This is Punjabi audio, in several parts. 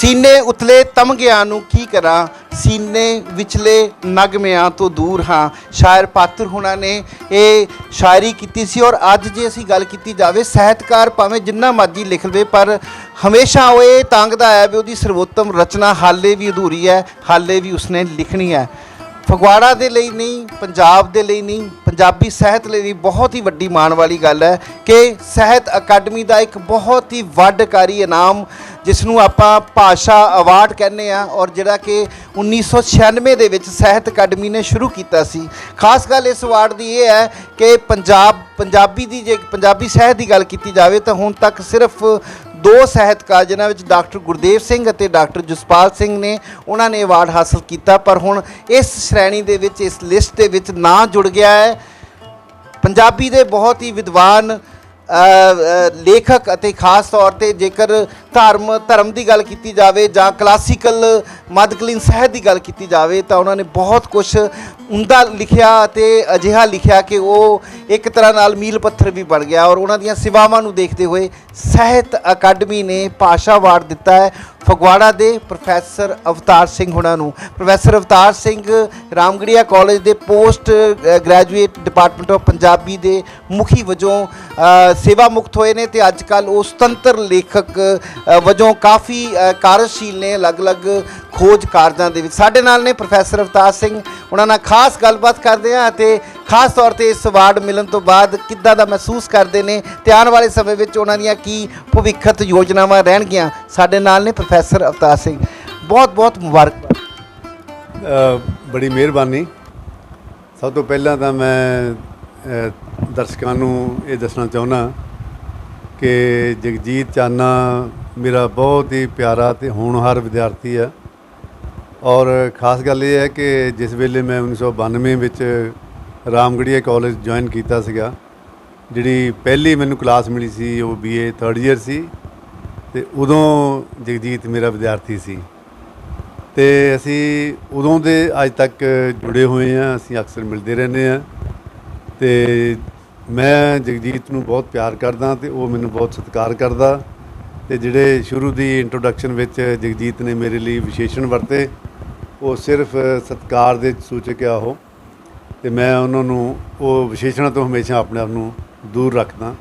ਸੀਨੇ ਉਤਲੇ ਤਮਗਿਆਂ ਨੂੰ ਕੀ ਕਰਾਂ? ਸੀਨੇ ਵਿਚਲੇ ਨਗਮਿਆਂ ਤੋਂ ਦੂਰ ਹਾਂ। ਸ਼ਾਇਰ ਪਾਤਰ ਹੁਣਾਂ ਨੇ ਇਹ ਸ਼ਾਇਰੀ ਕੀਤੀ ਸੀ ਔਰ ਅੱਜ ਜੇ ਅਸੀਂ ਗੱਲ ਕੀਤੀ ਜਾਵੇ, ਸਾਹਿਤਕਾਰ ਭਾਵੇਂ ਜਿੰਨਾ ਮਰਜ਼ੀ ਲਿਖ ਲਵੇ, ਪਰ ਹਮੇਸ਼ਾ ਉਹ ਇਹ ਤੰਗਦਾ ਹੈ ਵੀ ਉਹਦੀ ਸਰਵੋਤਮ ਰਚਨਾ ਹਾਲੇ ਵੀ ਅਧੂਰੀ ਹੈ, ਹਾਲੇ ਵੀ ਉਸਨੇ ਲਿਖਣੀ ਹੈ। ਫਗਵਾੜਾ ਦੇ ਲਈ ਨਹੀਂ, ਪੰਜਾਬ ਦੇ ਲਈ ਨਹੀਂ, ਪੰਜਾਬੀ ਸਾਹਿਤ ਲਈ ਵੀ ਬਹੁਤ ਹੀ ਵੱਡੀ ਮਾਣ ਵਾਲੀ ਗੱਲ ਹੈ ਕਿ ਸਾਹਿਤ ਅਕੈਡਮੀ ਦਾ ਇੱਕ ਬਹੁਤ ਹੀ ਵੱਡਕਾਰੀ ਇਨਾਮ ਜਿਸ ਨੂੰ ਆਪਾਂ ਭਾਸ਼ਾ ਅਵਾਰਡ ਕਹਿੰਦੇ ਆ ਔਰ ਜਿਹੜਾ ਕਿ 1996 ਦੇ ਵਿੱਚ ਸਾਹਿਤ ਅਕੈਡਮੀ ਨੇ ਸ਼ੁਰੂ ਕੀਤਾ ਸੀ। ਖਾਸ ਗੱਲ ਇਸ ਅਵਾਰਡ ਦੀ ਇਹ ਹੈ ਕਿ ਪੰਜਾਬ, ਪੰਜਾਬੀ ਦੀ ਜੇ ਪੰਜਾਬੀ ਸਾਹਿਤ ਦੀ ਗੱਲ ਕੀਤੀ ਜਾਵੇ ਤਾਂ ਹੁਣ ਤੱਕ ਸਿਰਫ ਦੋ ਸਾਹਿਤਕਾਰ ਜਿਨ੍ਹਾਂ ਵਿੱਚ ਡਾਕਟਰ ਗੁਰਦੇਵ ਸਿੰਘ ਅਤੇ ਡਾਕਟਰ ਜਸਪਾਲ ਸਿੰਘ ਨੇ ਉਹਨਾਂ ਨੇ ਅਵਾਰਡ ਹਾਸਲ ਕੀਤਾ, ਪਰ ਹੁਣ ਇਸ ਸ਼੍ਰੇਣੀ ਦੇ ਵਿੱਚ, ਇਸ ਲਿਸਟ ਦੇ ਵਿੱਚ ਨਾਂ ਜੁੜ ਗਿਆ ਹੈ। ਪੰਜਾਬੀ ਦੇ ਬਹੁਤ ਹੀ ਵਿਦਵਾਨ ਲੇਖਕ ਅਤੇ ਖਾਸ ਤੌਰ ਤੇ ਜੇਕਰ ਧਰਮ ਧਰਮ ਦੀ ਗੱਲ ਕੀਤੀ ਜਾਵੇ ਜਾਂ ਕਲਾਸੀਕਲ ਮੱਧਕਾਲੀਨ ਸਾਹਿਤ ਦੀ ਗੱਲ ਕੀਤੀ ਜਾਵੇ ਤਾਂ ਉਹਨਾਂ ਨੇ ਬਹੁਤ ਕੁਝ ਉਮਦਾ ਲਿਖਿਆ ਅਤੇ ਅਜਿਹਾ ਲਿਖਿਆ ਕਿ ਉਹ ਇੱਕ ਤਰ੍ਹਾਂ ਨਾਲ ਮੀਲ ਪੱਥਰ ਵੀ ਬਣ ਗਿਆ ਔਰ ਉਹਨਾਂ ਦੀਆਂ ਸੇਵਾਵਾਂ ਨੂੰ ਦੇਖਦੇ ਹੋਏ ਸਾਹਿਤ ਅਕਾਦਮੀ ਨੇ ਭਾਸ਼ਾ ਵਾਰਡ ਦਿੱਤਾ ਹੈ। ਫਗਵਾੜਾ ਦੇ ਪ੍ਰੋਫੈਸਰ ਅਵਤਾਰ ਸਿੰਘ ਹੁਣਾਂ ਨੂੰ। ਪ੍ਰੋਫੈਸਰ ਅਵਤਾਰ ਸਿੰਘ ਰਾਮਗੜੀਆ ਕਾਲਜ ਦੇ post graduate department of Punjabi ਦੇ ਮੁਖੀ ਵਜੋਂ ਸੇਵਾ ਮੁਕਤ ਹੋਏ ਨੇ ਤੇ ਅੱਜ ਕੱਲ ਉਹ ਸੁਤੰਤਰ ਲੇਖਕ ਵਜੋਂ ਕਾਫੀ ਕਾਰਜਸ਼ੀਲ ਨੇ ਅਲੱਗ-ਅਲੱਗ ਖੋਜ ਕਾਰਜਾਂ ਦੇ ਵਿੱਚ। ਸਾਡੇ ਨਾਲ ਨੇ ਪ੍ਰੋਫੈਸਰ ਅਵਤਾਰ ਸਿੰਘ। ਉਹਨਾਂ ਨਾਲ ਖਾਸ ਗੱਲਬਾਤ ਕਰਦੇ ਹਾਂ ਅਤੇ ਖਾਸ ਤੌਰ ਤੇ ਇਸ ਅਵਾਰਡ ਮਿਲਣ ਤੋਂ ਬਾਅਦ ਕਿੱਦਾਂ ਦਾ ਮਹਿਸੂਸ ਕਰਦੇ ਨੇ ਤੇ ਆਉਣ ਵਾਲੇ ਸਮੇਂ ਵਿੱਚ ਉਹਨਾਂ ਦੀਆਂ ਕੀ ਭਵਿੱਖਤ ਯੋਜਨਾਵਾਂ ਰਹਿਣਗੀਆਂ। ਸਾਡੇ ਨਾਲ ਨੇ ਪ੍ਰੋਫੈਸਰ ਅਵਤਾਰ ਸਿੰਘ। ਬਹੁਤ ਬਹੁਤ ਮੁਬਾਰਕ ਬੜੀ ਮਿਹਰਬਾਨੀ। ਸਭ ਤੋਂ ਪਹਿਲਾਂ ਤਾਂ ਮੈਂ ਦਰਸ਼ਕਾਂ ਨੂੰ ਇਹ ਦੱਸਣਾ ਚਾਹੁੰਦਾ ਕਿ ਜਗਜੀਤ ਚਾਨਾ ਮੇਰਾ ਬਹੁਤ ਹੀ ਪਿਆਰਾ ਤੇ ਹੋਣਹਾਰ ਵਿਦਿਆਰਥੀ ਹੈ। ਔਰ ਖਾਸ ਗੱਲ ਇਹ ਹੈ ਕਿ ਜਿਸ ਵੇਲੇ ਮੈਂ 1992 ਵਿੱਚ ਰਾਮਗੜੀਆ ਕਾਲਜ ਜੁਆਇਨ ਕੀਤਾ ਸੀਗਾ, ਜਿਹੜੀ ਪਹਿਲੀ ਮੈਨੂੰ ਕਲਾਸ ਮਿਲੀ ਸੀ, ਉਹ ਬੀਏ 3rd ਇਅਰ ਸੀ ਤੇ ਉਦੋਂ ਜਗਜੀਤ ਮੇਰਾ ਵਿਦਿਆਰਥੀ ਸੀ। ਤੇ ਅਸੀਂ ਉਦੋਂ ਦੇ ਅੱਜ ਤੱਕ ਜੁੜੇ ਹੋਏ ਹਾਂ, ਅਸੀਂ ਅਕਸਰ ਮਿਲਦੇ ਰਹਿੰਦੇ ਹਾਂ ਤੇ ਮੈਂ ਜਗਜੀਤ ਨੂੰ ਬਹੁਤ ਪਿਆਰ ਕਰਦਾ ਤੇ ਉਹ ਮੈਨੂੰ ਬਹੁਤ ਸਤਿਕਾਰ ਕਰਦਾ। ਤੇ ਜਿਹੜੇ ਸ਼ੁਰੂ ਦੀ ਇੰਟਰੋਡਕਸ਼ਨ ਵਿੱਚ ਜਗਜੀਤ ਨੇ ਮੇਰੇ ਲਈ ਵਿਸ਼ੇਸ਼ਣ ਵਰਤੇ ਉਹ ਸਿਰਫ ਸਤਿਕਾਰ ਦੇ ਸੂਚਕ ਆ ਉਹ। ਤੇ ਮੈਂ ਉਹਨਾਂ ਨੂੰ ਉਹ ਵਿਸ਼ੇਸ਼ਣਾਂ ਤੋਂ ਹਮੇਸ਼ਾ ਆਪਣੇ ਆਪ ਨੂੰ ਦੂਰ ਰੱਖਦਾ।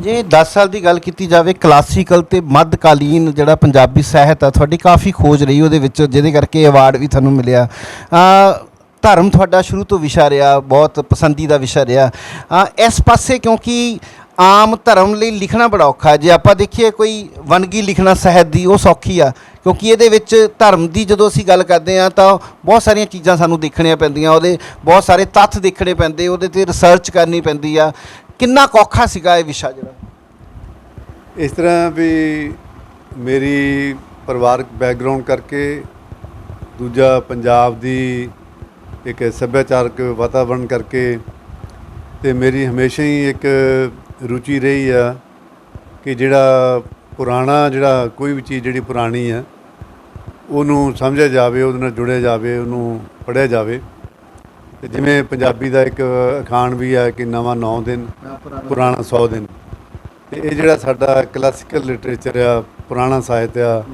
ਜੇ 10 ਸਾਲ ਦੀ ਗੱਲ ਕੀਤੀ ਜਾਵੇ ਕਲਾਸੀਕਲ ਤੇ ਮੱਧਕਾਲੀਨ ਜਿਹੜਾ ਪੰਜਾਬੀ ਸਾਹਿਤ ਆ ਤੁਹਾਡੀ ਕਾਫੀ ਖੋਜ ਰਹੀ ਉਹਦੇ ਵਿੱਚ ਜਿਹਦੇ ਕਰਕੇ ਅਵਾਰਡ ਵੀ ਤੁਹਾਨੂੰ ਮਿਲਿਆ। ਅ, ਧਰਮ ਤੁਹਾਡਾ ਸ਼ੁਰੂ ਤੋਂ ਵਿਸ਼ਾ ਰਿਹਾ ਬਹੁਤ ਪਸੰਦੀਦਾ ਵਿਸ਼ਾ ਰਿਹਾ। ਇਸ ਪਾਸੇ ਕਿਉਂਕਿ ਆਮ ਧਰਮ ਲਈ ਲਿਖਣਾ ਬੜਾ ਔਖਾ ਜੇ ਆਪਾਂ ਦੇਖੀਏ ਕੋਈ ਵਨਗੀ ਲਿਖਣਾ ਸਾਹਿਤ ਦੀ, ਉਹ ਸੌਖੀ ਆ। ਕਿਉਂਕਿ ਇਹਦੇ ਵਿੱਚ ਧਰਮ ਦੀ ਜਦੋਂ ਅਸੀਂ ਗੱਲ ਕਰਦੇ ਆ ਤਾਂ ਬਹੁਤ ਸਾਰੀਆਂ ਚੀਜ਼ਾਂ ਸਾਨੂੰ ਦੇਖਣੀਆਂ ਪੈਂਦੀਆਂ। ਉਹਦੇ ਬਹੁਤ ਸਾਰੇ ਤੱਥ ਦੇਖਣੇ ਪੈਂਦੇ, ਉਹਦੇ ਤੇ ਰਿਸਰਚ ਕਰਨੀ ਪੈਂਦੀ ਆ। ਕਿੰਨਾ ਕੁ ਔਖਾ ਸੀਗਾ ਇਹ ਵਿਸ਼ਾ ਜਿਹੜਾ? ਇਸ ਤਰ੍ਹਾਂ ਵੀ ਮੇਰੀ ਪਰਿਵਾਰਕ ਬੈਕਗ੍ਰਾਉਂਡ ਕਰਕੇ ਦੂਜਾ ਪੰਜਾਬ ਦੀ ਇੱਕ ਸੱਭਿਆਚਾਰਕ ਵਾਤਾਵਰਣ ਕਰਕੇ ਤੇ ਮੇਰੀ ਹਮੇਸ਼ਾ ਹੀ ਇੱਕ ਰੁਚੀ ਰਹੀ ਆ ਕਿ ਜਿਹੜਾ ਪੁਰਾਣਾ ਜਿਹੜਾ ਕੋਈ ਵੀ ਚੀਜ਼ ਜਿਹੜੀ ਪੁਰਾਣੀ ਆ, ਉਹਨੂੰ ਸਮਝਿਆ ਜਾਵੇ, ਉਹਦੇ ਨਾਲ ਜੁੜਿਆ ਜਾਵੇ, ਉਹਨੂੰ ਪੜ੍ਹਿਆ ਜਾਵੇ। ਤੇ ਜਿਵੇਂ ਪੰਜਾਬੀ ਦਾ ਇੱਕ ਅਖਾਣ ਵੀ ਆ ਕਿ ਨਵਾਂ 9 ਦਿਨ, ਪੁਰਾਣਾ 100 ਦਿਨ। ਤੇ ਇਹ ਜਿਹੜਾ ਸਾਡਾ ਕਲਾਸੀਕਲ ਲਿਟਰੇਚਰ ਆ, ਪੁਰਾਣਾ ਸਾਹਿਤ ਆ,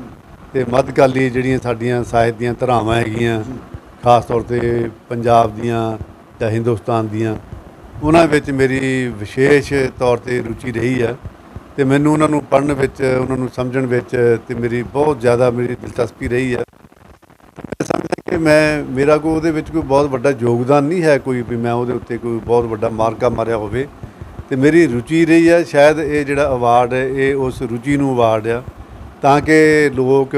ਤੇ ਮੱਧਕਾਲੀ ਜਿਹੜੀਆਂ ਸਾਡੀਆਂ ਸਾਹਿਤ ਦੀਆਂ ਧਾਰਾਵਾਂ ਹੈਗੀਆਂ, ਖਾਸ ਤੌਰ ਤੇ ਪੰਜਾਬ ਦੀਆਂ ਜਾਂ ਹਿੰਦੁਸਤਾਨ ਦੀਆਂ ਉਹਨਾਂ ਵਿੱਚ ਮੇਰੀ ਵਿਸ਼ੇਸ਼ ਤੌਰ ਤੇ ਰੁਚੀ ਰਹੀ ਆ ਤੇ ਮੈਨੂੰ ਉਹਨਾਂ ਨੂੰ ਪੜ੍ਹਨ ਵਿੱਚ ਉਹਨਾਂ ਨੂੰ ਸਮਝਣ ਵਿੱਚ ਤੇ ਮੇਰੀ ਬਹੁਤ ਜ਼ਿਆਦਾ ਮੇਰੀ ਦਿਲਚਸਪੀ ਰਹੀ ਆ। ਮੈਂ ਸਮਝਦਾ ਕਿ ਮੈਂ ਮੇਰਾ ਕੋਈ ਉਹਦੇ ਵਿੱਚ ਕੋਈ ਬਹੁਤ ਵੱਡਾ ਯੋਗਦਾਨ ਨਹੀਂ ਹੈ ਕੋਈ ਵੀ ਮੈਂ ਉਹਦੇ ਉੱਤੇ ਕੋਈ ਬਹੁਤ ਵੱਡਾ ਮਾਰਕਾ ਮਾਰਿਆ ਹੋਵੇ। ਤੇ ਮੇਰੀ ਰੁਚੀ ਰਹੀ ਹੈ ਸ਼ਾਇਦ ਇਹ ਜਿਹੜਾ ਅਵਾਰਡ ਹੈ ਇਹ ਉਸ ਰੁਚੀ ਨੂੰ ਅਵਾਰਡ ਆ ਤਾਂ ਕਿ ਲੋਕ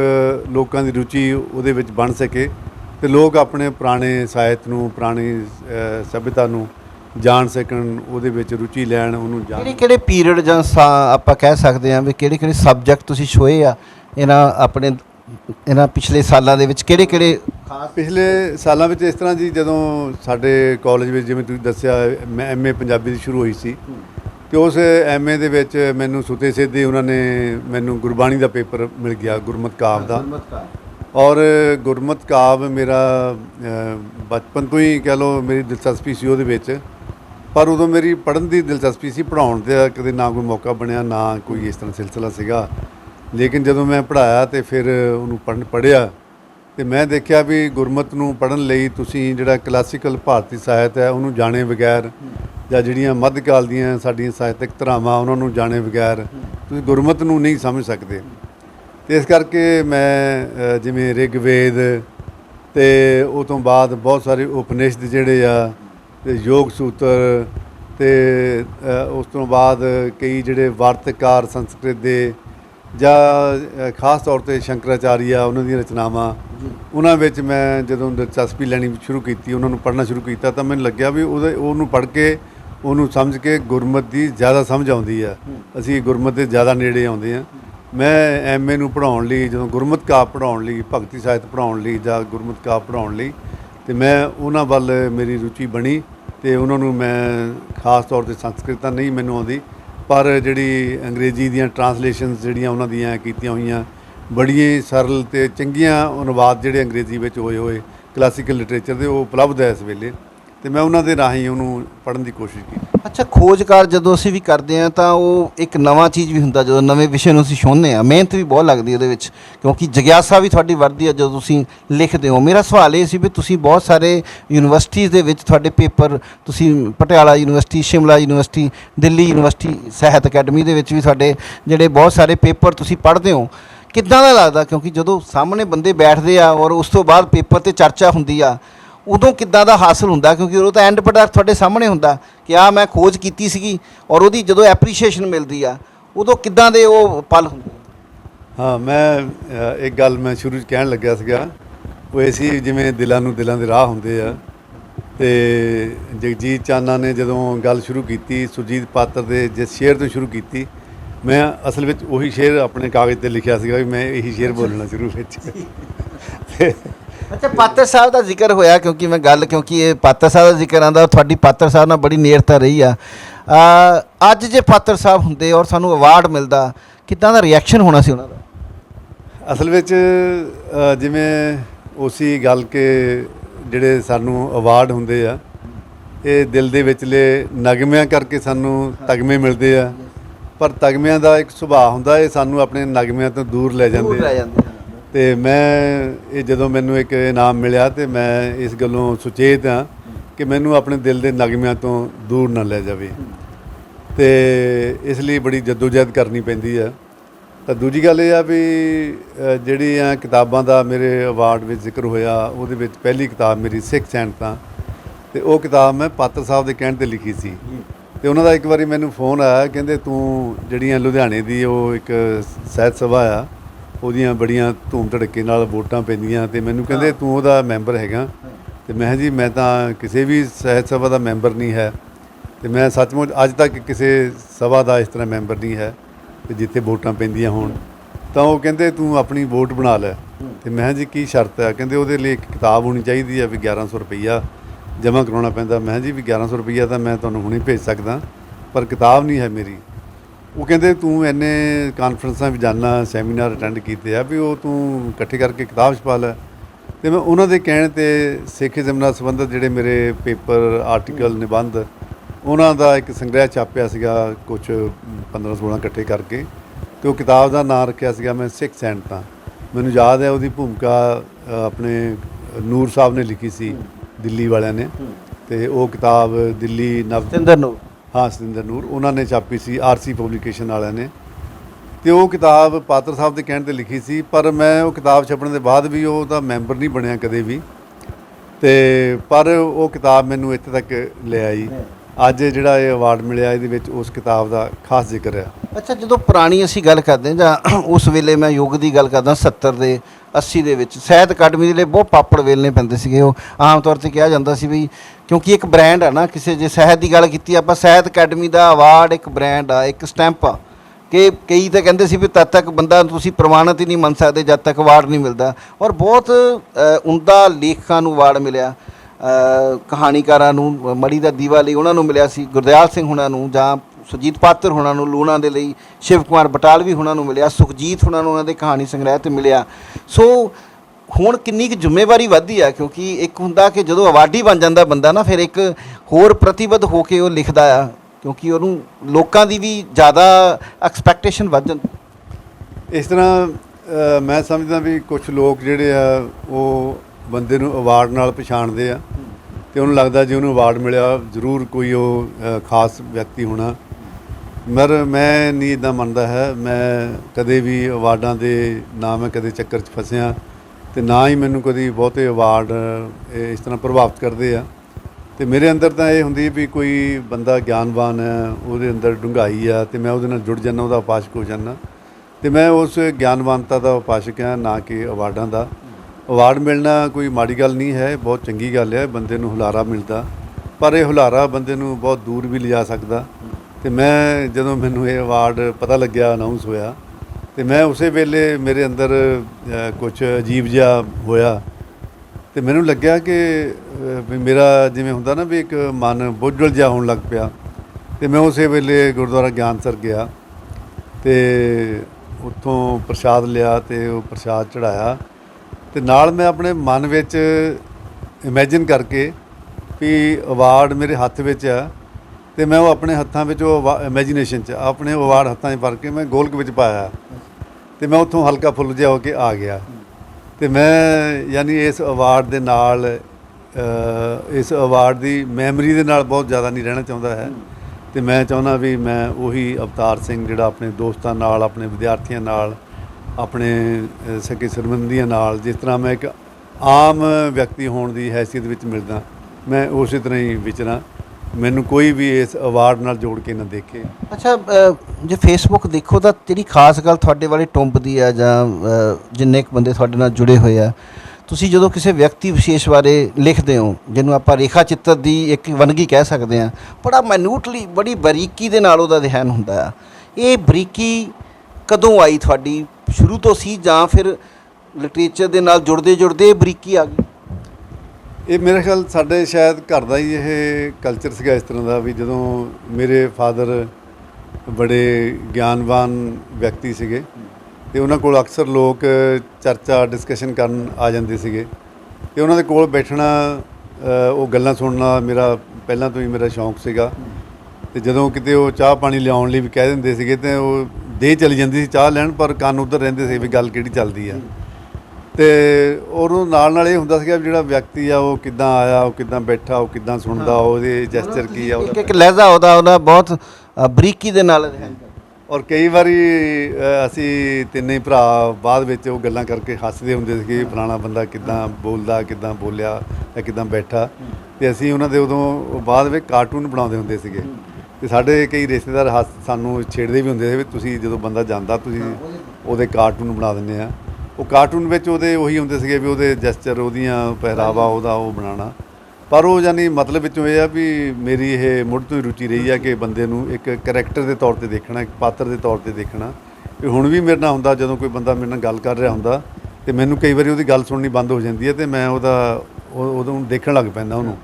ਲੋਕਾਂ ਦੀ ਰੁਚੀ ਉਹਦੇ ਵਿੱਚ ਬਣ ਸਕੇ ਤੇ ਲੋਕ ਆਪਣੇ ਪੁਰਾਣੇ ਸਾਹਿਤ ਨੂੰ ਪੁਰਾਣੀ ਅ, ਨੂੰ ਜਾਣ ਸਕਣ ਉਹਦੇ ਵਿੱਚ ਰੁਚੀ ਲੈਣ ਉਹਨੂੰ ਜਾਣ। ਕਿਹੜੇ ਕਿਹੜੇ ਪੀਰੀਅਡ ਜਾਂ ਸਾ- ਆਪਾਂ ਕਹਿ ਸਕਦੇ ਹਾਂ ਵੀ ਕਿਹੜੇ ਕਿਹੜੇ ਸਬਜੈਕਟ ਤੁਸੀਂ ਛੋਏ ਆ ਇਹਨਾਂ ਆਪਣੇ ਇਹਨਾਂ ਪਿਛਲੇ ਸਾਲਾਂ ਦੇ ਵਿੱਚ? ਕਿਹੜੇ ਕਿਹੜੇ ਖਾਸ ਪਿਛਲੇ ਸਾਲਾਂ ਵਿੱਚ ਇਸ ਤਰ੍ਹਾਂ ਜੀ ਜਦੋਂ ਸਾਡੇ ਕਾਲਜ ਵਿੱਚ ਜਿਵੇਂ ਤੁਸੀਂ ਦੱਸਿਆ ਮੈਂ ਐਮਏ ਪੰਜਾਬੀ ਦੀ ਸ਼ੁਰੂ ਹੋਈ ਸੀ ਤੇ ਉਸ ਐਮਏ ਦੇ ਵਿੱਚ ਮੈਨੂੰ ਸੁਤੇ ਸਿੱਧੇ ਉਹਨਾਂ ਨੇ ਮੈਨੂੰ ਗੁਰਬਾਣੀ ਦਾ ਪੇਪਰ ਮਿਲ ਗਿਆ ਗੁਰਮਤਿ ਕਾਵ ਦਾ। ਔਰ ਗੁਰਮਤਿ ਕਾਵ ਮੇਰਾ ਬਚਪਨ ਤੋਂ ਹੀ ਕਹਿ ਲਓ ਮੇਰੀ ਦਿਲਚਸਪੀ ਸੀ ਉਹਦੇ ਵਿੱਚ। ਪਰ ਉਦੋਂ ਮੇਰੀ ਪੜ੍ਹਨ ਦੀ ਦਿਲਚਸਪੀ ਸੀ, ਪੜ੍ਹਾਉਣ ਦਾ ਕਦੇ ਨਾ ਕੋਈ ਮੌਕਾ ਬਣਿਆ, ਨਾ ਕੋਈ ਇਸ ਤਰ੍ਹਾਂ ਸਿਲਸਿਲਾ ਸੀਗਾ। ਲੇਕਿਨ ਜਦੋਂ ਮੈਂ ਪੜ੍ਹਾਇਆ ਤੇ ਫਿਰ ਉਹਨੂੰ ਪੜ੍ਹਨ ਪੜ੍ਹਿਆ, ਤੇ ਮੈਂ ਦੇਖਿਆ ਵੀ ਗੁਰਮਤ ਨੂੰ ਪੜ੍ਹਨ ਲਈ ਤੁਸੀਂ ਜਿਹੜਾ ਕਲਾਸੀਕਲ ਭਾਰਤੀ ਸਾਹਿਤ ਹੈ, ਉਹਨੂੰ ਜਾਣੇ ਬਗੈਰ ਜਾਂ ਜਿਹੜੀਆਂ ਮੱਧਕਾਲ ਦੀਆਂ ਸਾਡੀਆਂ ਸਾਹਿਤਕ ਧਰਾਵਾਂ, ਉਹਨਾਂ ਨੂੰ ਜਾਣੇ ਬਗੈਰ ਤੁਸੀਂ ਗੁਰਮਤ ਨੂੰ ਨਹੀਂ ਸਮਝ ਸਕਦੇ। ਤੇ ਇਸ ਕਰਕੇ ਮੈਂ ਜਿਵੇਂ ਰਿਗਵੇਦ ਤੇ ਉਹ ਤੋਂ ਬਾਅਦ ਬਹੁਤ ਸਾਰੇ ਉਪਨਿਸ਼ਦ ਜਿਹੜੇ ਆ ਤੇ ਯੋਗ ਸੂਤਰ ਤੇ ਉਸ ਤੋਂ ਬਾਅਦ ਕਈ ਜਿਹੜੇ ਵਾਰਤਕਾਰ ਸੰਸਕ੍ਰਿਤ ਦੇ ਜਾਂ ਖਾਸ ਤੌਰ ਤੇ ਸ਼ੰਕਰਾਚਾਰੀਆ ਉਹਨਾਂ ਦੀਆਂ ਰਚਨਾਵਾਂ ਉਹਨਾਂ ਵਿੱਚ ਮੈਂ ਜਦੋਂ ਦਿਲਚਸਪੀ ਲੈਣੀ ਸ਼ੁਰੂ ਕੀਤੀ ਉਹਨਾਂ ਨੂੰ ਪੜ੍ਹਨਾ ਸ਼ੁਰੂ ਕੀਤਾ ਤਾਂ ਮੈਨੂੰ ਲੱਗਿਆ ਵੀ ਉਹਦੇ ਉਹਨੂੰ ਪੜ੍ਹ ਕੇ ਉਹਨੂੰ ਸਮਝ ਕੇ ਗੁਰਮਤ ਦੀ ਜ਼ਿਆਦਾ ਸਮਝ ਆਉਂਦੀ ਆ। ਅਸੀਂ ਗੁਰਮਤ ਦੇ ਜ਼ਿਆਦਾ ਨੇੜੇ ਆਉਂਦੇ ਆ। ਮੈਂ ਐਮਏ ਨੂੰ ਪੜ੍ਹਾਉਣ ਲਈ ਜਦੋਂ ਗੁਰਮਤ ਕਾਵ ਪੜ੍ਹਾਉਣ ਲਈ ਭਗਤੀ ਸਾਹਿਤ ਪੜ੍ਹਾਉਣ ਲਈ ਜਾਂ ਗੁਰਮਤ ਕਾਵ ਪੜ੍ਹਾਉਣ ਲਈ ਤੇ ਮੈਂ ਉਹਨਾਂ ਵੱਲ ਮੇਰੀ ਰੁਚੀ ਬਣੀ। ਤੇ ਉਹਨਾਂ ਨੂੰ ਮੈਂ ਖਾਸ ਤੌਰ ਤੇ ਸੰਸਕ੍ਰਿਤ ਤਾਂ ਨਹੀਂ ਮੈਨੂੰ ਆਉਂਦੀ, ਪਰ ਜਿਹੜੀ ਅੰਗਰੇਜ਼ੀ ਦੀਆਂ ਟਰਾਂਸਲੇਸ਼ਨਸ ਜਿਹੜੀਆਂ ਉਹਨਾਂ ਦੀਆਂ ਕੀਤੀਆਂ ਹੋਈਆਂ, ਬੜੀਆਂ ਸਰਲ ਤੇ ਚੰਗੀਆਂ ਅਨੁਵਾਦ ਜਿਹੜੇ ਅੰਗਰੇਜ਼ੀ ਵਿੱਚ ਹੋਏ ਹੋਏ ਕਲਾਸੀਕਲ ਲਿਟਰੇਚਰ ਦੇ, ਉਹ ਉਪਲਬਧ ਹੈ ਇਸ ਵੇਲੇ। ਤੇ ਮੈਂ ਉਹਨਾਂ ਦੇ ਰਾਹੀਂ ਉਹਨੂੰ ਪੜ੍ਹਨ ਦੀ ਕੋਸ਼ਿਸ਼ ਕੀਤੀ। ਅੱਛਾ, ਖੋਜਕਾਰ ਜਦੋਂ ਅਸੀਂ ਵੀ ਕਰਦੇ ਆ ਤਾਂ ਉਹ ਇੱਕ ਨਵਾਂ ਚੀਜ਼ ਵੀ ਹੁੰਦਾ, ਜਦੋਂ ਨਵੇਂ ਵਿਸ਼ੇ ਨੂੰ ਅਸੀਂ ਛੋਹਨੇ ਆ ਮਿਹਨਤ ਵੀ ਬਹੁਤ ਲੱਗਦੀ ਉਹਦੇ ਵਿੱਚ, ਕਿਉਂਕਿ ਜਗਿਆਸਾ ਵੀ ਤੁਹਾਡੀ ਵੱਧਦੀ ਆ ਜਦੋਂ ਤੁਸੀਂ ਲਿਖਦੇ ਹੋ। ਮੇਰਾ ਸਵਾਲ ਇਹ ਸੀ ਵੀ ਤੁਸੀਂ ਬਹੁਤ ਸਾਰੇ ਯੂਨੀਵਰਸਿਟੀਜ਼ ਦੇ ਵਿੱਚ ਤੁਹਾਡੇ ਪੇਪਰ, ਤੁਸੀਂ Patiala university, Shimla university, Delhi university, Sahitya Akademi ਦੇ ਵਿੱਚ ਵੀ ਤੁਹਾਡੇ ਜਿਹੜੇ ਬਹੁਤ ਸਾਰੇ ਪੇਪਰ ਤੁਸੀਂ ਪੜ੍ਹਦੇ ਹੋ। ਕਿੱਦਾਂ ਦਾ ਲੱਗਦਾ? ਕਿਉਂਕਿ ਜਦੋਂ ਸਾਹਮਣੇ ਬੰਦੇ ਬੈਠਦੇ ਆ ਔਰ ਉਸ ਤੋਂ ਬਾਅਦ ਪੇਪਰ ਤੇ ਚਰਚਾ ਹੁੰਦੀ ਆ ਉਦੋਂ ਕਿੱਦਾਂ ਦਾ ਹਾਸਲ ਹੁੰਦਾ ਕਿਉਂਕਿ ਉਦੋਂ ਤਾਂ ਐਂਡ ਪ੍ਰੋਡਕਟ ਤੁਹਾਡੇ ਸਾਹਮਣੇ ਹੁੰਦਾ ਕਿ ਆ ਮੈਂ ਖੋਜ ਕੀਤੀ ਸੀਗੀ ਔਰ ਉਹਦੀ ਜਦੋਂ ਐਪਰੀਸ਼ੀਏਸ਼ਨ ਮਿਲਦੀ ਆ ਉਦੋਂ ਕਿੱਦਾਂ ਦੇ ਉਹ ਪਲ ਹੁੰਦੇ ਹਾਂ ਮੈਂ ਇੱਕ ਗੱਲ ਮੈਂ ਸ਼ੁਰੂ 'ਚ ਕਹਿਣ ਲੱਗਿਆ ਸੀਗਾ। ਉਹ ਇਹ ਸੀ ਜਿਵੇਂ ਦਿਲਾਂ ਨੂੰ ਦਿਲਾਂ ਦੇ ਰਾਹ ਹੁੰਦੇ ਆ। ਤੇ ਜਗਜੀਤ ਚਾਨਾ ਨੇ ਜਦੋਂ ਗੱਲ ਸ਼ੁਰੂ ਕੀਤੀ ਸੁਰਜੀਤ ਪਾਤਰ ਦੇ ਜਿਸ ਸ਼ੇਰ ਤੋਂ ਸ਼ੁਰੂ ਕੀਤੀ ਮੈਂ ਅਸਲ ਵਿੱਚ ਉਹੀ ਸ਼ੇਰ ਆਪਣੇ ਕਾਗਜ਼ ਤੇ ਲਿਖਿਆ ਸੀਗਾ ਵੀ ਮੈਂ ਇਹੀ ਸ਼ੇਰ ਬੋਲਣਾ ਸ਼ੁਰੂ ਵਿੱਚ। ਅੱਛਾ ਪਾਤਰ ਸਾਹਿਬ ਦਾ ਜ਼ਿਕਰ ਹੋਇਆ ਕਿਉਂਕਿ ਮੈਂ ਗੱਲ ਕਿਉਂਕਿ ਇਹ ਪਾਤਰ ਸਾਹਿਬ ਦਾ ਜ਼ਿਕਰ ਆਂਦਾ ਤੁਹਾਡੀ ਪਾਤਰ ਸਾਹਿਬ ਨਾਲ ਬੜੀ ਨੇੜਤਾ ਰਹੀ ਆ। ਅੱਜ ਜੇ ਪਾਤਰ ਸਾਹਿਬ ਹੁੰਦੇ ਔਰ ਸਾਨੂੰ ਅਵਾਰਡ ਮਿਲਦਾ ਕਿੱਦਾਂ ਦਾ ਰਿਐਕਸ਼ਨ ਹੋਣਾ ਸੀ ਉਹਨਾਂ ਦਾ? ਅਸਲ ਵਿੱਚ ਜਿਵੇਂ ਉਸੀ ਗੱਲ ਕੇ ਜਿਹੜੇ ਸਾਨੂੰ ਅਵਾਰਡ ਹੁੰਦੇ ਆ ਇਹ ਦਿਲ ਦੇ ਵਿਚਲੇ ਨਗਮਿਆਂ ਕਰਕੇ ਸਾਨੂੰ ਤਗਮੇ ਮਿਲਦੇ ਆ। ਪਰ ਤਗਮਿਆਂ ਦਾ ਇੱਕ ਸੁਭਾਅ ਹੁੰਦਾ ਇਹ ਸਾਨੂੰ ਆਪਣੇ ਨਗਮਿਆਂ ਤੋਂ ਦੂਰ ਲੈ ਜਾਂਦੇ ਆ। ਤੇ ਮੈਂ ਇਹ ਜਦੋਂ ਮੈਨੂੰ ਇੱਕ ਇਨਾਮ ਮਿਲਿਆ ਤੇ ਮੈਂ ਇਸ ਗੱਲੋਂ ਸੁਚੇਤ ਹਾਂ ਕਿ ਮੈਨੂੰ ਆਪਣੇ ਦਿਲ ਦੇ ਨਗਮਿਆਂ ਤੋਂ ਦੂਰ ਨਾ ਲੈ ਜਾਵੇ। ਤੇ ਇਸ ਲਈ ਬੜੀ ਜਦੋਜਹਿਦ ਕਰਨੀ ਪੈਂਦੀ ਆ। ਤਾਂ ਦੂਜੀ ਗੱਲ ਇਹ ਆ ਵੀ ਅ, ਜਿਹੜੀਆਂ ਕਿਤਾਬਾਂ ਦਾ ਮੇਰੇ ਅਵਾਰਡ ਵਿੱਚ ਜ਼ਿਕਰ ਹੋਇਆ ਉਹਦੇ ਵਿੱਚ ਪਹਿਲੀ ਕਿਤਾਬ ਮੇਰੀ ਸਿੱਖ ਸੈਂਟ ਤਾਂ ਤੇ ਉਹ ਕਿਤਾਬ ਮੈਂ ਪਾਤਰ ਸਾਹਿਬ ਦੇ ਕਹਿਣ ਤੇ ਲਿਖੀ ਸੀ। ਤੇ ਉਹਨਾਂ ਦਾ ਇੱਕ ਵਾਰੀ ਮੈਨੂੰ ਫੋਨ ਆਇਆ ਕਹਿੰਦੇ ਤੂੰ ਜਿਹੜੀਆਂ ਲੁਧਿਆਣੇ ਦੀ ਉਹ ਇੱਕ ਸਹਿਤ ਸਭਾ ਆ ਉਹਦੀਆਂ ਬੜੀਆਂ ਧੂਮ ਧੜੱਕੇ ਨਾਲ ਵੋਟਾਂ ਪੈਂਦੀਆਂ ਤੇ ਮੈਨੂੰ ਕਹਿੰਦੇ ਤੂੰ ਉਹਦਾ ਮੈਂਬਰ ਹੈਗਾ ਤੇ ਮੈਂ ਜੀ ਮੈਂ ਤਾਂ ਕਿਸੇ ਵੀ ਸਹਿਤ ਸਭਾ ਦਾ ਮੈਂਬਰ ਨਹੀਂ ਹੈ ਤੇ ਮੈਂ ਸੱਚਮੁੱਚ ਅੱਜ ਤੱਕ ਕਿਸੇ ਸਭਾ ਦਾ ਇਸ ਤਰ੍ਹਾਂ ਮੈਂਬਰ ਨਹੀਂ ਹੈ ਤੇ ਜਿੱਥੇ ਵੋਟਾਂ ਪੈਂਦੀਆਂ ਹੋਣ। ਤਾਂ ਉਹ ਕਹਿੰਦੇ ਤੂੰ ਆਪਣੀ ਵੋਟ ਬਣਾ ਲੈ। ਤੇ ਮੈਂ ਜੀ ਕੀ ਸ਼ਰਤ ਹੈ? ਕਹਿੰਦੇ ਉਹਦੇ ਲਈ ਇੱਕ ਕਿਤਾਬ ਹੋਣੀ ਚਾਹੀਦੀ ਹੈ ਵੀ 1100 ਰੁਪਈਆ ਜਮ੍ਹਾਂ ਕਰਾਉਣਾ ਪੈਂਦਾ। ਮੈਂ ਜੀ ਵੀ 1100 ਰੁਪਈਆ ਤਾਂ ਮੈਂ ਤੁਹਾਨੂੰ ਹੁਣੇ ਭੇਜ ਸਕਦਾ ਪਰ ਕਿਤਾਬ ਨਹੀਂ ਹੈ ਮੇਰੀ। ਉਹ ਕਹਿੰਦੇ ਤੂੰ ਐਨੇ ਕਾਨਫਰੰਸਾਂ ਵਿੱਚ ਜਾਣਾ ਸੈਮੀਨਾਰ ਅਟੈਂਡ ਕੀਤੇ ਆ ਵੀ ਉਹ ਤੂੰ ਇਕੱਠੇ ਕਰਕੇ ਕਿਤਾਬ ਛਪਾ ਲੈ। ਤੇ ਮੈਂ ਉਹਨਾਂ ਦੇ ਕਹਿਣ ਤੇ ਸਿੱਖੀਜ਼ਮ ਨਾਲ ਸੰਬੰਧਿਤ ਜਿਹੜੇ ਮੇਰੇ ਪੇਪਰ ਆਰਟੀਕਲ ਨਿਬੰਧ, ਉਹਨਾਂ ਦਾ ਇੱਕ ਸੰਗ੍ਰਹਿ ਛਾਪਿਆ ਸੀਗਾ ਕੁਝ 15 16 ਇਕੱਠੇ ਕਰਕੇ ਤੇ ਉਹ ਕਿਤਾਬ ਦਾ ਨਾਮ ਰੱਖਿਆ ਸੀਗਾ ਮੈਂ ਸਿੱਖ ਸੈਂਟਾਂ ਮੈਨੂੰ ਯਾਦ ਹੈ ਉਹਦੀ ਭੂਮਿਕਾ ਆਪਣੇ ਨੂਰ ਸਾਹਿਬ ਨੇ ਲਿਖੀ ਸੀ ਦਿੱਲੀ ਵਾਲਿਆਂ ਨੇ ਤੇ ਉਹ ਕਿਤਾਬ ਦਿੱਲੀ ਨਵ ਸਤਿੰਦਰ ਨੂੰ ਹਾਂ ਸਤਿੰਦਰ ਨੂਰ, ਉਹਨਾਂ ਨੇ ਛਾਪੀ ਸੀ ਆਰਸੀ ਪਬਲੀਕੇਸ਼ਨ ਵਾਲਿਆਂ ਨੇ। ਤੇ ਉਹ ਕਿਤਾਬ ਪਾਤਰ ਸਾਹਿਬ ਦੇ ਕਹਿਣ ਤੇ ਲਿਖੀ ਸੀ, ਪਰ ਮੈਂ ਉਹ ਕਿਤਾਬ ਛਪਣ ਦੇ ਬਾਅਦ ਵੀ ਉਹਦਾ ਮੈਂਬਰ ਨਹੀਂ ਬਣਿਆ ਕਦੇ ਵੀ। ਤੇ ਪਰ ਉਹ ਕਿਤਾਬ ਮੈਨੂੰ ਇੱਥੇ ਤੱਕ ਲੈ ਆਈ। ਅੱਜ ਜਿਹੜਾ ਇਹ ਅਵਾਰਡ ਮਿਲਿਆ, ਇਹਦੇ ਵਿੱਚ ਉਸ ਕਿਤਾਬ ਦਾ ਖਾਸ ਜ਼ਿਕਰ ਹੈ ਅੱਛਾ, ਜਦੋਂ ਪੁਰਾਣੀ ਅਸੀਂ ਗੱਲ ਕਰਦੇ ਹਾਂ ਜਾਂ ਉਸ ਵੇਲੇ ਮੈਂ ਯੁੱਗ ਦੀ ਗੱਲ ਕਰਦਾ 70 ਦੇ 80 ਦੇ ਵਿੱਚ। ਸਾਹਿਤ ਅਕੈਡਮੀ ਦੇ ਲਈ ਬਹੁਤ ਪਾਪੜ ਵੇਲਨੇ ਪੈਂਦੇ ਸੀਗੇ ਉਹ। ਆਮ ਤੌਰ ਤੇ ਕਿਹਾ ਜਾਂਦਾ ਸੀ ਵੀ ਕਿਉਂਕਿ ਇੱਕ ਬ੍ਰਾਂਡ ਆ ਨਾ, ਕਿਸੇ ਜੇ ਸਾਹਿਤ ਦੀ ਗੱਲ ਕੀਤੀ, ਆਪਾਂ ਸਾਹਿਤ ਅਕੈਡਮੀ ਦਾ ਅਵਾਰਡ ਇੱਕ ਬ੍ਰਾਂਡ ਆ, ਇੱਕ ਸਟੈਂਪ ਆ। ਕਿ ਕਈ ਤਾਂ ਕਹਿੰਦੇ ਸੀ ਵੀ ਤਦ ਤੱਕ ਬੰਦਾ, ਤੁਸੀਂ ਪ੍ਰਮਾਣਿਤ ਹੀ ਨਹੀਂ ਮੰਨ ਸਕਦੇ, ਜਦ ਤੱਕ ਅਵਾਰਡ ਨਹੀਂ ਮਿਲਦਾ। ਔਰ ਬਹੁਤ ਉਮਦਾ ਲੇਖਕਾਂ ਨੂੰ ਅਵਾਰਡ ਮਿਲਿਆ। ਕਹਾਣੀਕਾਰਾਂ ਨੂੰ, ਮੜੀ ਦਾ ਦੀਵਾ ਲਈ ਉਹਨਾਂ ਨੂੰ ਮਿਲਿਆ ਸੀ, ਗੁਰਦਿਆਲ ਸਿੰਘ ਹੁਣਾਂ ਨੂੰ ਜਾਂ ਸੁਜੀਤ ਪਾਤਰ ਹੋਣਾ ਨੂੰ, ਲੂਣਾ ਦੇ ਲਈ, ਸ਼ਿਵ ਕੁਮਾਰ ਬਟਾਲਵੀ ਹੁਣਾਂ ਨੂੰ ਮਿਲਿਆ, ਸੁਖਜੀਤ ਹੁਣਾਂ ਨੂੰ ਉਹਨਾਂ ਦੇ ਕਹਾਣੀ ਸੰਗ੍ਰਹਿ ਤੇ ਮਿਲਿਆ। ਸੋ ਹੁਣ ਕਿੰਨੀ ਕੁ ਜ਼ਿੰਮੇਵਾਰੀ ਵੱਧਦੀ ਆ, ਕਿਉਂਕਿ ਇੱਕ ਹੁੰਦਾ ਕਿ ਜਦੋਂ ਅਵਾਰਡੀ ਬਣ ਜਾਂਦਾ ਬੰਦਾ ਨਾ, ਫਿਰ ਇੱਕ ਹੋਰ ਪ੍ਰਤੀਬੱਧ ਹੋ ਕੇ ਉਹ ਲਿਖਦਾ ਆ, ਕਿਉਂਕਿ ਉਹਨੂੰ ਲੋਕਾਂ ਦੀ ਵੀ ਜ਼ਿਆਦਾ ਐਕਸਪੈਕਟੇਸ਼ਨ ਵੱਧ ਜਾਂਦੀ। ਇਸ ਤਰ੍ਹਾਂ ਮੈਂ ਸਮਝਦਾ ਵੀ ਕੁਝ ਲੋਕ ਜਿਹੜੇ ਆ, ਉਹ ਬੰਦੇ ਨੂੰ ਅਵਾਰਡ ਨਾਲ ਪਛਾਣਦੇ ਆ, ਤੇ ਉਹਨੂੰ ਲੱਗਦਾ ਜੇ ਉਹਨੂੰ ਅਵਾਰਡ ਮਿਲਿਆ, ਜ਼ਰੂਰ ਕੋਈ ਉਹ ਖਾਸ ਵਿਅਕਤੀ ਹੋਣਾ ਮਰ, ਮੈਂ ਨਹੀਂ ਇਦਾਂ ਮੰਨਦਾ ਹੈ। ਮੈਂ ਕਦੇ ਵੀ ਅਵਾਰਡਾਂ ਦੇ ਨਾ ਮੈਂ ਕਦੇ ਚੱਕਰ 'ਚ ਫਸਿਆ ਤੇ ਨਾ ਹੀ ਮੈਨੂੰ ਕਦੀ ਬਹੁਤੇ ਅਵਾਰਡ ਇਹ ਇਸ ਤਰ੍ਹਾਂ ਪ੍ਰਭਾਵਿਤ ਕਰਦੇ ਆ। ਤੇ ਮੇਰੇ ਅੰਦਰ ਤਾਂ ਇਹ ਹੁੰਦੀ ਵੀ ਕੋਈ ਬੰਦਾ ਗਿਆਨਵਾਨ ਹੈ, ਉਹਦੇ ਅੰਦਰ ਡੂੰਘਾਈ ਆ ਤੇ ਮੈਂ ਉਹਦੇ ਨਾਲ ਜੁੜ ਜਾਂਦਾ, ਉਹਦਾ ਉਪਾਸ਼ਕ ਹੋ ਜਾਂਦਾ। ਤੇ ਮੈਂ ਉਸ ਗਿਆਨਵਾਨਤਾ ਦਾ ਉਪਾਸ਼ਕ ਹਾਂ, ਨਾ ਕਿ ਅਵਾਰਡਾਂ ਦਾ। ਅਵਾਰਡ ਮਿਲਣਾ ਕੋਈ ਮਾੜੀ ਗੱਲ ਨਹੀਂ ਹੈ, ਬਹੁਤ ਚੰਗੀ ਗੱਲ ਹੈ, ਬੰਦੇ ਨੂੰ ਹੁਲਾਰਾ ਮਿਲਦਾ। ਪਰ ਇਹ ਹੁਲਾਰਾ ਬੰਦੇ ਨੂੰ ਬਹੁਤ ਦੂਰ ਵੀ ਲਿਜਾ ਸਕਦਾ। ਤੇ ਮੈਂ ਜਦੋਂ ਮੈਨੂੰ ਇਹ ਅਵਾਰਡ ਪਤਾ ਲੱਗਿਆ ਅਨਾਉਂਸ ਹੋਇਆ, ਤੇ ਮੈਂ ਉਸੇ ਵੇਲੇ ਮੇਰੇ ਅੰਦਰ ਕੁਝ ਅਜੀਬ ਜਿਹਾ ਹੋਇਆ। ਤੇ ਮੈਨੂੰ ਲੱਗਿਆ ਕਿ ਵੀ ਮੇਰਾ ਜਿਵੇਂ ਹੁੰਦਾ ਨਾ ਵੀ ਇੱਕ ਮਨ ਬੁੱਝਲ ਜਿਹਾ ਹੋਣ ਲੱਗ ਪਿਆ। ਤੇ ਮੈਂ ਉਸੇ ਵੇਲੇ ਗੁਰਦੁਆਰਾ ਗਿਆਨ ਸਰ ਗਿਆ ਤੇ ਉੱਥੋਂ ਪ੍ਰਸ਼ਾਦ ਲਿਆ ਤੇ ਉਹ ਪ੍ਰਸ਼ਾਦ ਚੜਾਇਆ ਤੇ ਨਾਲ ਮੈਂ ਆਪਣੇ ਮਨ ਵਿੱਚ ਇਮੇਜਿਨ ਕਰਕੇ ਵੀ ਅਵਾਰਡ ਮੇਰੇ ਹੱਥ ਵਿੱਚ ਆ। ਤੇ ਮੈਂ ਉਹ ਆਪਣੇ ਹੱਥਾਂ ਵਿੱਚ ਉਹ ਇਮੇਜਿਨੇਸ਼ਨ 'ਚ, ਆਪਣੇ ਉਹ ਅਵਾਰਡ ਹੱਥਾਂ 'ਚ ਭਰ ਕੇ ਮੈਂ ਗੋਲਕ ਵਿੱਚ ਪਾਇਆ। ਤੇ ਮੈਂ ਉੱਥੋਂ ਹਲਕਾ ਫੁੱਲ ਜਿਹਾ ਹੋ ਕੇ ਆ ਗਿਆ। ਤੇ ਮੈਂ ਯਾਨੀ ਇਸ ਅਵਾਰਡ ਦੇ ਨਾਲ ਇਸ ਅਵਾਰਡ ਦੀ ਮੈਮਰੀ ਦੇ ਨਾਲ ਬਹੁਤ ਜ਼ਿਆਦਾ ਨਹੀਂ ਰਹਿਣਾ ਚਾਹੁੰਦਾ ਹੈ। ਤੇ ਮੈਂ ਚਾਹੁੰਦਾ ਵੀ ਮੈਂ ਉਹੀ ਅਵਤਾਰ ਸਿੰਘ ਜਿਹੜਾ ਆਪਣੇ ਦੋਸਤਾਂ ਨਾਲ, ਆਪਣੇ ਵਿਦਿਆਰਥੀਆਂ ਨਾਲ, ਆਪਣੇ ਸਕੇ ਸਰਬੰਧੀਆਂ ਨਾਲ, ਜਿਸ ਤਰ੍ਹਾਂ ਮੈਂ ਇੱਕ ਆਮ ਵਿਅਕਤੀ ਹੋਣ ਦੀ ਹੈਸੀਅਤ ਵਿੱਚ ਮਿਲਦਾ, ਮੈਂ ਉਸੇ ਤਰ੍ਹਾਂ ਹੀ ਵਿਚਰਾਂ। ਮੈਨੂੰ ਕੋਈ ਵੀ ਇਸ ਅਵਾਰਡ ਨਾਲ ਜੋੜ ਕੇ ਨਾ ਦੇਖੇ। ਅੱਛਾ ਅ, ਜੇ ਫੇਸਬੁੱਕ ਦੇਖੋ ਤਾਂ ਜਿਹੜੀ ਖਾਸ ਗੱਲ ਤੁਹਾਡੇ ਵਾਲੇ ਟੁੰਬ ਦੀ ਆ ਜਾਂ ਅ, ਜਿੰਨੇ ਕੁ ਬੰਦੇ ਤੁਹਾਡੇ ਨਾਲ ਜੁੜੇ ਹੋਏ ਆ ਤੁਸੀਂ ਜਦੋਂ ਕਿਸੇ ਵਿਅਕਤੀ ਵਿਸ਼ੇਸ਼ ਬਾਰੇ ਲਿਖਦੇ ਹੋ ਜਿਹਨੂੰ ਆਪਾਂ ਰੇਖਾ ਚਿੱਤਰ ਦੀ ਇੱਕ ਵੰਨਗੀ ਕਹਿ ਸਕਦੇ ਆ ਬੜਾ ਮੈਨੂਟਲੀ ਬੜੀ ਬਾਰੀਕੀ ਦੇ ਨਾਲ ਉਹਦਾ ਅਧਿਐਨ ਹੁੰਦਾ ਆ। ਇਹ ਬਰੀਕੀ ਕਦੋਂ ਆਈ ਤੁਹਾਡੀ? ਸ਼ੁਰੂ ਤੋਂ ਸੀ ਜਾਂ ਫਿਰ ਲਿਟਰੇਚਰ ਦੇ ਨਾਲ ਜੁੜਦੇ ਜੁੜਦੇ ਇਹ ਬਰੀਕੀ ਆ ਗਈ? ਇਹ ਮੇਰੇ ਖਿਆਲ ਸਾਡੇ ਸ਼ਾਇਦ ਘਰ ਦਾ ਹੀ ਇਹ ਕਲਚਰ ਸੀਗਾ ਇਸ ਤਰ੍ਹਾਂ ਦਾ ਵੀ ਜਦੋਂ ਮੇਰੇ ਫਾਦਰ ਬੜੇ ਗਿਆਨਵਾਨ ਵਿਅਕਤੀ ਸੀਗੇ ਤੇ ਉਹਨਾਂ ਕੋਲ ਅਕਸਰ ਲੋਕ ਚਰਚਾ ਡਿਸਕਸ਼ਨ ਕਰਨ ਆ ਜਾਂਦੇ ਸੀਗੇ ਤੇ ਉਹਨਾਂ ਦੇ ਕੋਲ ਬੈਠਣਾ ਉਹ ਗੱਲਾਂ ਸੁਣਨਾ ਮੇਰਾ ਪਹਿਲਾਂ ਤੋਂ ਹੀ ਮੇਰਾ ਸ਼ੌਂਕ ਸੀਗਾ। ਤੇ ਜਦੋਂ ਕਿਤੇ ਉਹ ਚਾਹ ਪਾਣੀ ਲਿਆਉਣ ਲਈ ਵੀ ਕਹਿ ਦਿੰਦੇ ਸੀਗੇ ਤੇ ਉਹ ਦੇ ਚਲੀ ਜਾਂਦੀ ਸੀ ਚਾਹ ਲੈਣ ਪਰ ਕੰਨ ਉਧਰ ਰਹਿੰਦੇ ਸੀ ਵੀ ਗੱਲ ਕਿਹੜੀ ਚੱਲਦੀ ਆ। ਤੇ ਉਹਨੂੰ ਨਾਲ ਨਾਲ ਇਹ ਹੁੰਦਾ ਸੀਗਾ ਵੀ ਜਿਹੜਾ ਵਿਅਕਤੀ ਆ ਉਹ ਕਿੱਦਾਂ ਆਇਆ ਉਹ ਕਿੱਦਾਂ ਬੈਠਾ ਉਹ ਕਿੱਦਾਂ ਸੁਣਦਾ ਉਹਦੇ ਜੈਸਚਰ ਕੀ ਆ ਇੱਕ ਉਹਦਾ ਇੱਕ ਲਹਿਜ਼ਾ ਉਹਦਾ ਉਹਦਾ ਬਹੁਤ ਅ, ਬਰੀਕੀ ਦੇ ਨਾਲ ਔਰ ਕਈ ਵਾਰੀ ਅ, ਅਸੀਂ ਤਿੰਨੇ ਹੀ ਭਰਾ ਬਾਅਦ ਵਿੱਚ ਉਹ ਗੱਲਾਂ ਕਰਕੇ ਹੱਸਦੇ ਹੁੰਦੇ ਸੀ ਕਿ ਫਲਾਣਾ ਬੰਦਾ ਕਿੱਦਾਂ ਬੋਲਦਾ ਕਿੱਦਾਂ ਬੋਲਿਆ ਜਾਂ ਕਿੱਦਾਂ ਬੈਠਾ। ਤੇ ਅਸੀਂ ਉਹਨਾਂ ਦੇ ਉਦੋਂ ਬਾਅਦ ਵਿੱਚ ਕਾਰਟੂਨ ਬਣਾਉਂਦੇ ਹੁੰਦੇ ਸੀਗੇ। ਤੇ ਸਾਡੇ ਕਈ ਰਿਸ਼ਤੇਦਾਰ ਹੱਸ ਸਾਨੂੰ ਛੇੜਦੇ ਵੀ ਹੁੰਦੇ ਸੀ ਵੀ ਤੁਸੀਂ ਜਦੋਂ ਬੰਦਾ ਜਾਂਦਾ ਤੁਸੀਂ ਉਹਦੇ ਕਾਰਟੂਨ ਬਣਾ ਦਿੰਦੇ ਆ। ਉਹ ਕਾਰਟੂਨ ਵਿੱਚ ਉਹਦੇ ਉਹੀ ਹੁੰਦੇ ਸੀਗੇ ਵੀ ਉਹਦੇ ਜੈਸਚਰ ਉਹਦੀਆਂ ਪਹਿਰਾਵਾ ਉਹਦਾ ਉਹ ਬਣਾਉਣਾ। ਪਰ ਉਹ ਜਾਨੀ ਮਤਲਬ ਵਿੱਚੋਂ ਇਹ ਆ ਵੀ ਮੇਰੀ ਇਹ ਮੁੱਢ ਤੋਂ ਹੀ ਰੁਚੀ ਰਹੀ ਆ ਕਿ ਬੰਦੇ ਨੂੰ ਇੱਕ ਕੈਰੈਕਟਰ ਦੇ ਤੌਰ ਤੇ ਦੇਖਣਾ ਇੱਕ ਪਾਤਰ ਦੇ ਤੌਰ ਤੇ ਦੇਖਣਾ। ਇਹ ਹੁਣ ਵੀ ਮੇਰੇ ਨਾਲ ਹੁੰਦਾ ਜਦੋਂ ਕੋਈ ਬੰਦਾ ਮੇਰੇ ਨਾਲ ਗੱਲ ਕਰ ਰਿਹਾ ਹੁੰਦਾ ਤੇ ਮੈਨੂੰ ਕਈ ਵਾਰੀ ਉਹਦੀ ਗੱਲ ਸੁਣਨੀ ਬੰਦ ਹੋ ਜਾਂਦੀ ਹੈ ਤੇ ਮੈਂ ਉਹਦਾ ਉਹ- ਉਹਨੂੰ ਦੇਖਣ ਲੱਗ ਪੈਂਦਾ ਉਹਨੂੰ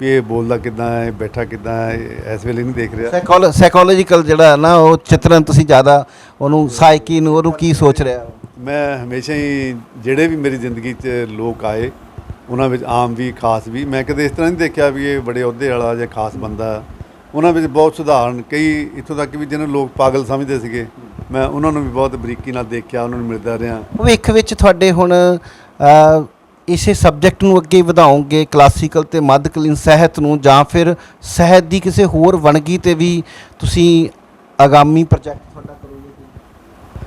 ਵੀ ਇਹ ਬੋਲਦਾ ਕਿੱਦਾਂ ਹੈ ਬੈਠਾ ਕਿੱਦਾਂ ਹੈ ਇਸ ਵੇਲੇ ਨਹੀਂ ਦੇਖ ਰਿਹਾ। ਸਾਈਕੋਲ ਸਾਈਕੋਲੋਜੀਕਲ ਜਿਹੜਾ ਹੈ ਨਾ ਉਹ ਚਿੱਤਰਨ ਤੁਸੀਂ ਜ਼ਿਆਦਾ ਉਹਨੂੰ ਸਾਈਕੀ ਨੂੰ ਉਹਨੂੰ ਕੀ ਸੋਚ ਰਿਹਾ? ਮੈਂ ਹਮੇਸ਼ਾ ਹੀ ਜਿਹੜੇ ਵੀ ਮੇਰੀ ਜ਼ਿੰਦਗੀ 'ਚ ਲੋਕ ਆਏ, ਉਹਨਾਂ ਵਿੱਚ ਆਮ ਵੀ, ਖਾਸ ਵੀ, ਮੈਂ ਕਦੇ ਇਸ ਤਰ੍ਹਾਂ ਨਹੀਂ ਦੇਖਿਆ ਵੀ ਇਹ ਬੜੇ ਅਹੁਦੇ ਵਾਲਾ ਜਾਂ ਖਾਸ ਬੰਦਾ। ਉਹਨਾਂ ਵਿੱਚ ਬਹੁਤ ਸੁਧਾਰਨ, ਕਈ ਇੱਥੋਂ ਤੱਕ ਵੀ ਜਿਹਨਾਂ ਲੋਕ ਪਾਗਲ ਸਮਝਦੇ ਸੀਗੇ, ਮੈਂ ਉਹਨਾਂ ਨੂੰ ਵੀ ਬਹੁਤ ਬਰੀਕੀ ਨਾਲ ਦੇਖਿਆ, ਉਹਨਾਂ ਨੂੰ ਮਿਲਦਾ ਰਿਹਾ। ਭਵਿੱਖ ਵਿੱਚ ਤੁਹਾਡੇ ਹੁਣ ਇਸੇ ਸਬਜੈਕਟ ਨੂੰ ਅੱਗੇ ਵਧਾਉਂਗੇ ਕਲਾਸੀਕਲ ਤੇ ਮੱਧਕਾਲੀਨ ਸਾਹਿਤ ਨੂੰ, ਜਾਂ ਫਿਰ ਸਾਹਿਤ ਦੀ ਕਿਸੇ ਹੋਰ ਵਣਗੀ ਤੇ ਵੀ ਤੁਸੀਂ ਆਗਾਮੀ ਪ੍ਰੋਜੈਕਟ ਤੁਹਾਡਾ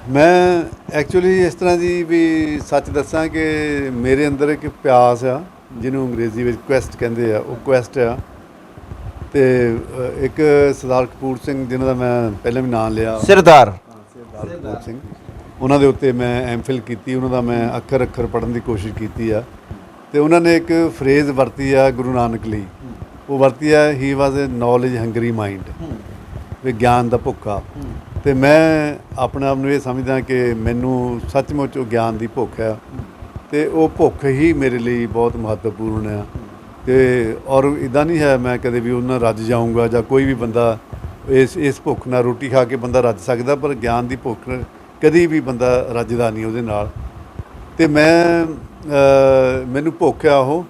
ਮੈਂ ਐਕਚੁਅਲੀ ਇਸ ਤਰ੍ਹਾਂ ਦੀ ਵੀ ਸੱਚ ਦੱਸਾਂ ਕਿ ਮੇਰੇ ਅੰਦਰ ਇੱਕ ਪਿਆਸ ਆ ਜਿਹਨੂੰ ਅੰਗਰੇਜ਼ੀ ਵਿੱਚ ਕੁਐਸਟ ਕਹਿੰਦੇ ਆ ਉਹ ਕੁਐਸਟ ਆ। ਤੇ ਇੱਕ ਸਰਦਾਰ ਕਪੂਰ ਸਿੰਘ ਜਿਨ੍ਹਾਂ ਦਾ ਮੈਂ ਪਹਿਲਾਂ ਵੀ ਨਾਮ ਲਿਆ। ਸਿਰਦਾਰ। ਸਰਦਾਰ ਕਪੂਰ ਸਿੰਘ। ਉਹਨਾਂ ਦੇ ਉੱਤੇ ਮੈਂ ਐਮਫਿਲ ਕੀਤੀ ਉਹਨਾਂ ਦਾ ਮੈਂ ਅੱਖਰ ਅੱਖਰ ਪੜ੍ਹਨ ਦੀ ਕੋਸ਼ਿਸ਼ ਕੀਤੀ ਆ। ਤੇ ਉਹਨਾਂ ਨੇ ਇੱਕ ਫਰੇਜ਼ ਵਰਤੀ ਆ ਗੁਰੂ ਨਾਨਕ ਲਈ। ਉਹ ਵਰਤੀ ਆ he was a knowledge hungry mind ਵਿਗਿਆਨ ਦਾ ਭੁੱਖਾ। ਤੇ ਮੈਂ ਆਪਣੇ ਆਪ ਨੂੰ ਇਹ ਸਮਝਦਾ ਕਿ ਮੈਨੂੰ ਸੱਚਮੁੱਚ ਉਹ ਗਿਆਨ ਦੀ ਭੁੱਖ ਹੈ ਤੇ ਉਹ ਭੁੱਖ ਹੀ ਮੇਰੇ ਲਈ ਬਹੁਤ ਮਹੱਤਵਪੂਰਨ ਹੈ ਤੇ ਔਰ ਇਦਾਂ ਨਹੀਂ ਹੈ ਮੈਂ ਕਦੇ ਵੀ ਉਹਨਾਂ ਰੱਜ ਜਾਊਂਗਾ ਜਾਂ ਕੋਈ ਵੀ ਬੰਦਾ ਇਸ ਇਸ ਭੁੱਖ ਨਾਲ ਰੋਟੀ ਖਾ ਕੇ ਬੰਦਾ ਰੱਜ ਸਕਦਾ ਪਰ ਗਿਆਨ ਦੀ ਭੁੱਖ ਕਦੀ ਵੀ ਬੰਦਾ ਰੱਜਦਾ ਨਹੀਂ ਉਹਦੇ ਨਾਲ। ਤੇ ਮੈਂ ਮੈਨੂੰ ਭੁੱਖ ਆ ਉਹ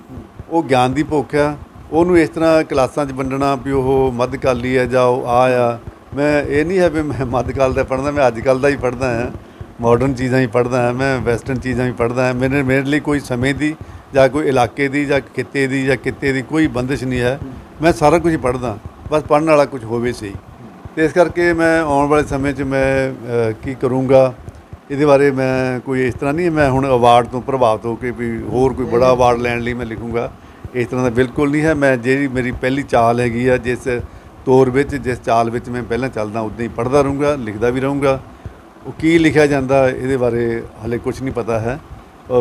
ਉਹ ਗਿਆਨ ਦੀ ਭੁੱਖ ਆ। ਉਹਨੂੰ ਇਸ ਤਰ੍ਹਾਂ ਕਲਾਸਾਂ 'ਚ ਵੰਡਣਾ ਵੀ ਉਹ ਮੱਧਕਾਲੀ ਹੈ ਜਾਂ ਉਹ ਆ ਆ ਮੈਂ ਇਹ ਨਹੀਂ ਹੈ ਵੀ ਮੈਂ ਮੱਧਕਾਲ ਦਾ ਪੜ੍ਹਦਾ, ਮੈਂ ਅੱਜ ਕੱਲ ਦਾ ਹੀ ਪੜ੍ਹਦਾ ਹਾਂ। ਮਾਡਰਨ ਚੀਜ਼ਾਂ ਹੀ ਪੜ੍ਹਦਾ ਹਾਂ, ਮੈਂ ਵੈਸਟਰਨ ਚੀਜ਼ਾਂ ਹੀ ਪੜ੍ਹਦਾ ਹਾਂ। ਮੇਰੇ ਮੇਰੇ ਲਈ ਕੋਈ ਸਮੇਂ ਦੀ ਜਾਂ ਕੋਈ ਇਲਾਕੇ ਦੀ ਜਾਂ ਖਿੱਤੇ ਦੀ ਜਾਂ ਕਿੱਤੇ ਦੀ ਕੋਈ ਬੰਦਿਸ਼ ਨਹੀਂ ਹੈ। ਮੈਂ ਸਾਰਾ ਕੁਝ ਪੜ੍ਹਦਾ ਬਸ ਪੜ੍ਹਨ ਵਾਲਾ ਕੁਝ ਹੋਵੇ ਸਹੀ। ਤੇ ਇਸ ਕਰਕੇ ਮੈਂ ਆਉਣ ਵਾਲੇ ਸਮੇਂ 'ਚ ਮੈਂ ਕੀ ਕਰੂੰਗਾ, ਇਹਦੇ ਬਾਰੇ ਮੈਂ ਕੋਈ ਇਸ ਤਰ੍ਹਾਂ ਨਹੀਂ, ਮੈਂ ਹੁਣ ਅਵਾਰਡ ਤੋਂ ਪ੍ਰਭਾਵਿਤ ਹੋ ਕੇ ਵੀ ਹੋਰ ਕੋਈ ਬੜਾ ਅਵਾਰਡ ਲੈਣ ਲਈ ਮੈਂ ਲਿਖੂੰਗਾ। ਇਸ ਤਰ੍ਹਾਂ ਦਾ ਬਿਲਕੁਲ ਨਹੀਂ ਹੈ, ਮੈਂ ਜਿਹੜੀ ਮੇਰੀ ਪਹਿਲੀ ਚਾਲ ਹੈਗੀ ਆ, ਜਿਸ ਤੌਰ ਵਿੱਚ, ਜਿਸ ਚਾਲ ਵਿੱਚ ਮੈਂ ਪਹਿਲਾਂ ਚੱਲਦਾ, ਉਦਾਂ ਹੀ ਪੜਦਾ ਰਹੂੰਗਾ, ਲਿਖਦਾ ਵੀ ਰਹੂੰਗਾ। ਉਹ ਕੀ ਲਿਖਿਆ ਜਾਂਦਾ, ਇਹਦੇ ਬਾਰੇ ਹਲੇ ਕੁਝ ਨਹੀਂ ਪਤਾ ਹੈ।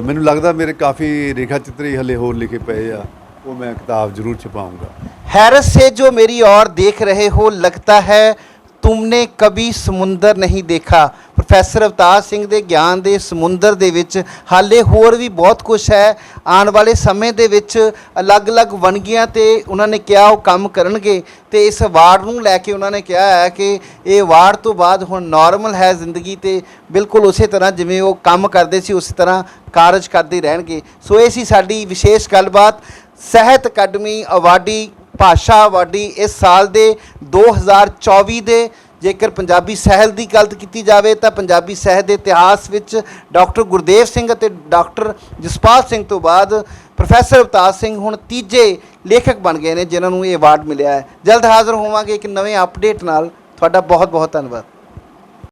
ਮੈਨੂੰ ਲੱਗਦਾ ਮੇਰੇ ਕਾਫੀ ਰੇਖਾ ਚਿੱਤਰ ਹੀ ਹਲੇ ਹੋਰ ਲਿਖੇ ਪਏ ਆ, ਉਹ ਮੈਂ ਕਿਤਾਬ ਜ਼ਰੂਰ ਛਪਾਉਂਗਾ ਹੈਰਸ से ਜੋ ਮੇਰੀ ਔਰ ਦੇਖ ਰਹੇ ਹੋ लगता ਹੈ तुमने ਕਬੀ ਸਮੁੰਦਰ ਨਹੀਂ ਦੇਖਾ। ਪ੍ਰੋਫੈਸਰ ਅਵਤਾਰ ਸਿੰਘ ਦੇ ਗਿਆਨ ਦੇ ਸਮੁੰਦਰ ਦੇ ਵਿੱਚ ਹਾਲੇ ਹੋਰ ਵੀ ਬਹੁਤ ਕੁਝ ਹੈ। ਆਉਣ ਵਾਲੇ ਸਮੇਂ ਦੇ ਵਿੱਚ ਅਲੱਗ-ਅਲੱਗ ਵਣਗੀਆਂ ਤੇ ਉਹਨਾਂ ਨੇ ਕਿਹਾ ਉਹ ਕੰਮ ਕਰਨਗੇ ਤੇ ਇਸ ਅਵਾਰਡ ਨੂੰ ਲੈ ਕੇ ਉਹਨਾਂ ਨੇ ਕਿਹਾ ਹੈ ਕਿ ਇਹ ਅਵਾਰਡ ਤੋਂ ਬਾਅਦ ਹੁਣ ਨਾਰਮਲ ਹੈ ਜ਼ਿੰਦਗੀ ਤੇ ਬਿਲਕੁਲ ਉਸੇ ਤਰ੍ਹਾਂ ਜਿਵੇਂ ਉਹ ਕੰਮ ਕਰਦੇ ਸੀ, ਉਸੇ ਤਰ੍ਹਾਂ ਕਾਰਜ ਕਰਦੇ ਰਹਿਣਗੇ। ਸੋ ਇਹ ਸੀ ਸਾਡੀ ਵਿਸ਼ੇਸ਼ ਗੱਲਬਾਤ। ਸਾਹਿਤ ਅਕੈਡਮੀ ਅਵਾਰਡੀ, ਭਾਸ਼ਾ ਅਵਾਰਡੀ ਇਸ ਸਾਲ ਦੇ 2024 ਦੇ ਜੇਕਰ ਪੰਜਾਬੀ ਸਾਹਿਤ ਦੀ ਗੱਲ ਕੀਤੀ ਜਾਵੇ, ਤਾਂ ਪੰਜਾਬੀ ਸਾਹਿਤ ਦੇ ਇਤਿਹਾਸ ਵਿੱਚ ਡਾਕਟਰ ਗੁਰਦੇਵ ਸਿੰਘ ਅਤੇ ਡਾਕਟਰ ਜਸਪਾਲ ਸਿੰਘ ਤੋਂ ਬਾਅਦ ਪ੍ਰੋਫੈਸਰ ਅਵਤਾਰ ਸਿੰਘ ਹੁਣ ਤੀਜੇ ਲੇਖਕ ਬਣ ਗਏ ਨੇ, ਜਿਨ੍ਹਾਂ ਨੂੰ ਇਹ ਅਵਾਰਡ ਮਿਲਿਆ ਹੈ। ਜਲਦ ਹਾਜ਼ਰ ਹੋਵਾਂਗੇ ਇੱਕ ਨਵੇਂ ਅਪਡੇਟ ਨਾਲ। ਤੁਹਾਡਾ ਬਹੁਤ ਬਹੁਤ ਧੰਨਵਾਦ।